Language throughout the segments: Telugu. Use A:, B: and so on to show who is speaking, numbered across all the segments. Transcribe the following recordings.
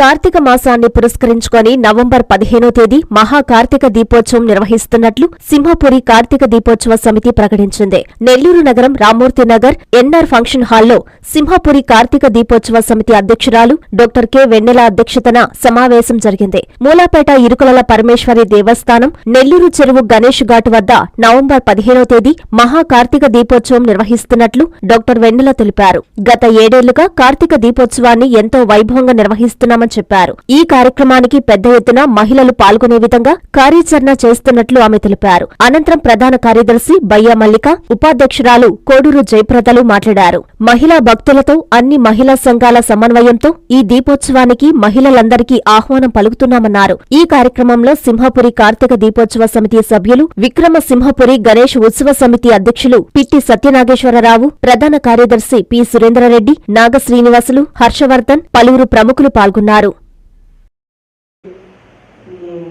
A: కార్తీక మాసాన్ని పురస్కరించుకొని నవంబర్ పదిహేనో తేదీ మహా కార్తీక దీపోత్సవం నిర్వహిస్తున్నట్లు సింహపురి కార్తీక దీపోత్సవ సమితి ప్రకటించింది. నెల్లూరు నగరం రామూర్తి నగర్ ఎన్ఆర్ ఫంక్షన్ హాల్లో సింహపురి కార్తీక దీపోత్సవ సమితి అధ్యక్షురాలు డాక్టర్ కె. వెన్నెల అధ్యక్షతన సమావేశం జరిగింది. మూలాపేట ఇరుకులల పరమేశ్వరి దేవస్థానం నెల్లూరు చెరువు గణేష్ ఘాట్ వద్ద నవంబర్ పదిహేనో తేదీ మహా కార్తీక దీపోత్సవం నిర్వహిస్తున్నట్లు డాక్టర్ వెన్నెల తెలిపారు. గత ఏడేళ్ళుగా కార్తీక దీపోత్సవాన్ని ఎంతో వైభవంగా నిర్వహిస్తున్నామని చెప్పారు. ఈ కార్యక్రమానికి పెద్ద ఎత్తున మహిళలు పాల్గొనే విధంగా కార్యాచరణ చేస్తున్నట్లు ఆమె తెలిపారు. అనంతరం ప్రధాన కార్యదర్శి బయ్యా మల్లిక ఉపాధ్యక్షురాలు కోడూరు జయప్రదలు మాట్లాడారు. మహిళా భక్తులతో అన్ని మహిళా సంఘాల సమన్వయంతో ఈ దీపోత్సవానికి మహిళలందరికీ ఆహ్వానం పలుకుతున్నామన్నారు. ఈ కార్యక్రమంలో సింహపురి కార్తీక దీపోత్సవ సమితి సభ్యులు విక్రమ సింహపురి గణేష్ ఉత్సవ సమితి అధ్యక్షులు పిట్టి సత్యనాగేశ్వరరావు ప్రధాన కార్యదర్శి పి సురేంద్రరెడ్డి నాగ శ్రీనివాసులు హర్షవర్ధన్ పలువురు ప్రముఖులు పాల్గొన్నారు.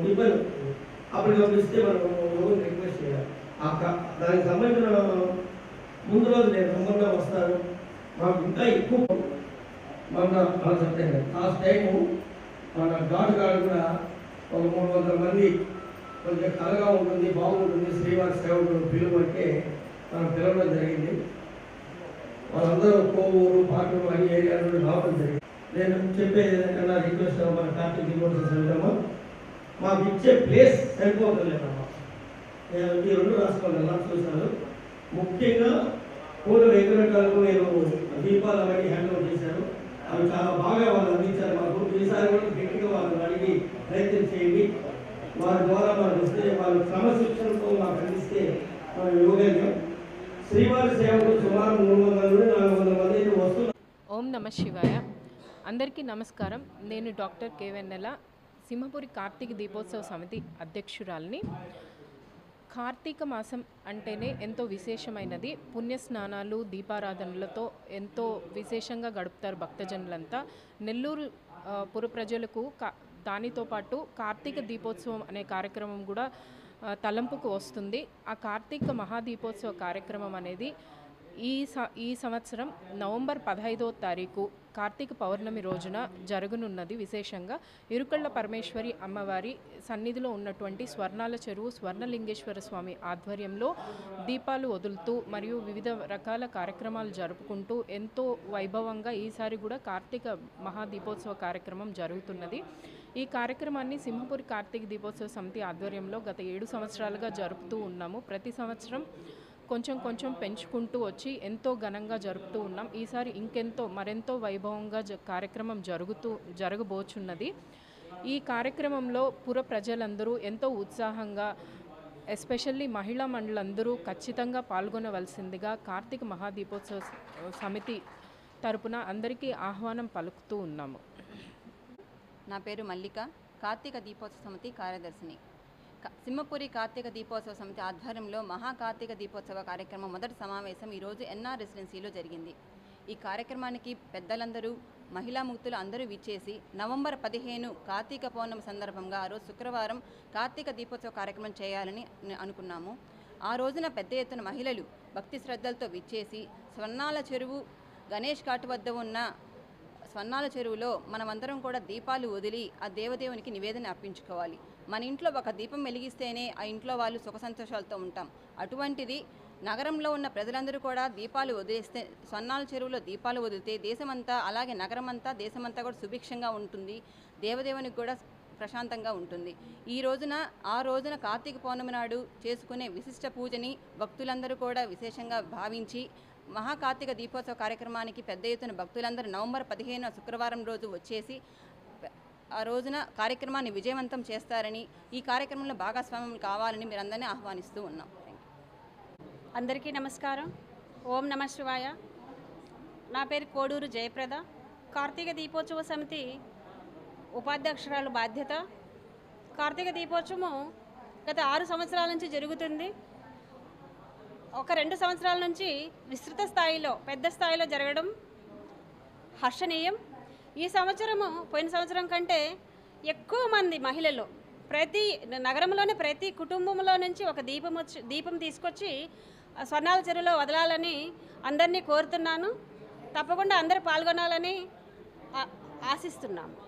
B: ఇవ్వరు అప్పటికప్పుడు ఇస్తే మనం ఎవరు రిక్వెస్ట్ చేయాలి ఆ క- దానికి సంబంధించిన ముందు రోజు నేను తొందరగా వస్తారు మాకు ఇంకా ఎక్కువ మన అలా చెప్తాను లాస్ట్ టైము మన ఘాటు గారు కూడా ఒక మూడు వందల మంది కొంచెం కలగా ఉంటుంది బాగుంటుంది శ్రీవారి సేవకుడు పిలువంటే మనం పిలవడం జరిగింది వాళ్ళందరూ కోవూరు పాటూరు అన్ని ఏరియా నుండి రావడం జరిగింది నేను చెప్పేది ఏదైనా రిక్వెస్ట్ మన కార్తీక్ రిపోర్ట్స్ సరిగ్గా మాకు ఇచ్చే ప్లేస్ సరిపోతలేదమ్మా. నేను ఈ రెండు రాష్ట్రాలు చూశాను. ముఖ్యంగా పూల వెంకటకాలకు నేను దీపాలు అవన్నీ హ్యాండ్ ఓవర్ చేశాను. అవి చాలా బాగా వాళ్ళు అందించారు మాకు. ఈసారి కూడా గట్టిగా వాళ్ళని అడిగి ప్రయత్నం చేయండి. వారి ద్వారా మనం ఇస్తే వాళ్ళ క్రమశిక్షణతో మాకు అందిస్తే మనం యోగ్యం శ్రీవారి సేవకు సుమారు మూడు వందల నుండి నాలుగు వందల మంది వస్తున్నారు.
C: ఓం నమ శివాయ. అందరికీ నమస్కారం. నేను డాక్టర్ కేవెన్నెల సింహపురి కార్తీక దీపోత్సవ సమితి అధ్యక్షురాలిని. కార్తీక మాసం అంటేనే ఎంతో విశేషమైనది. పుణ్య స్నానాలు దీపారాధనలతో ఎంతో విశేషంగా గడుపుతారు భక్తజనులంతా. నెల్లూరు పురప్రజలకు పుర ప్రజలకు కా దానితో పాటు కార్తీక దీపోత్సవం అనే కార్యక్రమం కూడా తలంపుకు వస్తుంది. ఆ కార్తీక మహాదీపోత్సవ కార్యక్రమం అనేది ఈ స ఈ సంవత్సరం నవంబర్ పదహైదో తారీఖు కార్తీక పౌర్ణమి రోజున జరగనున్నది విశేషంగా ఇరుకళ్ళ పరమేశ్వరి అమ్మవారి సన్నిధిలో ఉన్నటువంటి స్వర్ణాల చెరువు స్వర్ణలింగేశ్వర స్వామి ఆధ్వర్యంలో దీపాలు వదులుతూ మరియు వివిధ రకాల కార్యక్రమాలు జరుపుకుంటూ ఎంతో వైభవంగా ఈసారి కూడా కార్తీక మహాదీపోత్సవ కార్యక్రమం జరుగుతున్నది. ఈ కార్యక్రమాన్ని సింహపురి కార్తీక దీపోత్సవ సమితి ఆధ్వర్యంలో గత ఏడు సంవత్సరాలుగా జరుపుతూ ఉన్నాము. ప్రతి సంవత్సరం కొంచెం కొంచెం పెంచుకుంటూ వచ్చి ఎంతో ఘనంగా జరుపుతూ ఉన్నాం. ఈసారి ఇంకెంతో మరెంతో వైభవంగా జ కార్యక్రమం జరుగుతూ జరగబోచున్నది. ఈ కార్యక్రమంలో పుర ప్రజలందరూ ఎంతో ఉత్సాహంగా ఎస్పెషల్లీ మహిళా మండలందరూ ఖచ్చితంగా పాల్గొనవలసిందిగా కార్తీక మహాదీపోత్సవ సమితి తరపున అందరికీ ఆహ్వానం పలుకుతూ ఉన్నాము.
D: నా పేరు మల్లిక. కార్తీక దీపోత్సవ సమితి కార్యదర్శిని. సింహపురి కార్తీక దీపోత్సవ సమితి ఆధ్వర్యంలో మహా కార్తీక దీపోత్సవ కార్యక్రమం మొదటి సమావేశం ఈరోజు ఎన్ఆర్ రెసిడెన్సీలో జరిగింది. ఈ కార్యక్రమానికి పెద్దలందరూ మహిళా ముక్తులు అందరూ విచ్చేసి నవంబర్ పదిహేను కార్తీక పౌర్ణమి సందర్భంగా ఆ రోజు శుక్రవారం కార్తీక దీపోత్సవ కార్యక్రమం చేయాలని అనుకున్నాము. ఆ రోజున పెద్ద ఎత్తున మహిళలు భక్తి శ్రద్ధలతో విచ్చేసి స్వర్ణాల చెరువు గణేష్ ఘాట్ వద్ద ఉన్న స్వర్ణాల చెరువులో మనమందరం కూడా దీపాలు వదిలి ఆ దేవదేవునికి నివేదన అర్పించుకోవాలి. మన ఇంట్లో ఒక దీపం వెలిగిస్తేనే ఆ ఇంట్లో వాళ్ళు సుఖ సంతోషాలతో ఉంటాం. అటువంటిది నగరంలో ఉన్న ప్రజలందరూ కూడా దీపాలు వదిలేస్తే స్వర్ణాల చెరువులో దీపాలు వదిలితే దేశమంతా అలాగే నగరమంతా దేశమంతా కూడా సుభిక్షంగా ఉంటుంది. దేవదేవునికి కూడా ప్రశాంతంగా ఉంటుంది. ఈ రోజున ఆ రోజున కార్తీక పౌర్ణమి నాడు చేసుకునే విశిష్ట పూజని భక్తులందరూ కూడా విశేషంగా భావించి మహాకార్తీక దీపోత్సవ కార్యక్రమానికి పెద్ద ఎత్తున భక్తులందరూ నవంబర్ పదిహేను శుక్రవారం రోజు వచ్చేసి ఆ రోజున కార్యక్రమాన్ని విజయవంతం చేస్తారని ఈ కార్యక్రమంలో భాగస్వామ్యం కావాలని మీరందరినీ ఆహ్వానిస్తూ ఉన్నాం.
E: అందరికీ నమస్కారం. ఓం నమ శివాయ. నా పేరు కోడూరు జయప్రద. కార్తీక దీపోత్సవ సమితి ఉపాధ్యక్షురాలు బాధ్యత. కార్తీక దీపోత్సవం గత ఆరు సంవత్సరాల నుంచి జరుగుతుంది. ఒక రెండు సంవత్సరాల నుంచి విస్తృత స్థాయిలో పెద్ద స్థాయిలో జరగడం హర్షణీయం. ఈ సంవత్సరము పోయిన సంవత్సరం కంటే ఎక్కువ మంది మహిళలు ప్రతి నగరంలోని ప్రతి కుటుంబంలో నుంచి ఒక దీపం వచ్చి దీపం తీసుకొచ్చి స్వర్ణాల చెరువులో వదలాలని అందరినీ కోరుతున్నాను. తప్పకుండా అందరూ పాల్గొనాలని ఆ- ఆశిస్తున్నాము.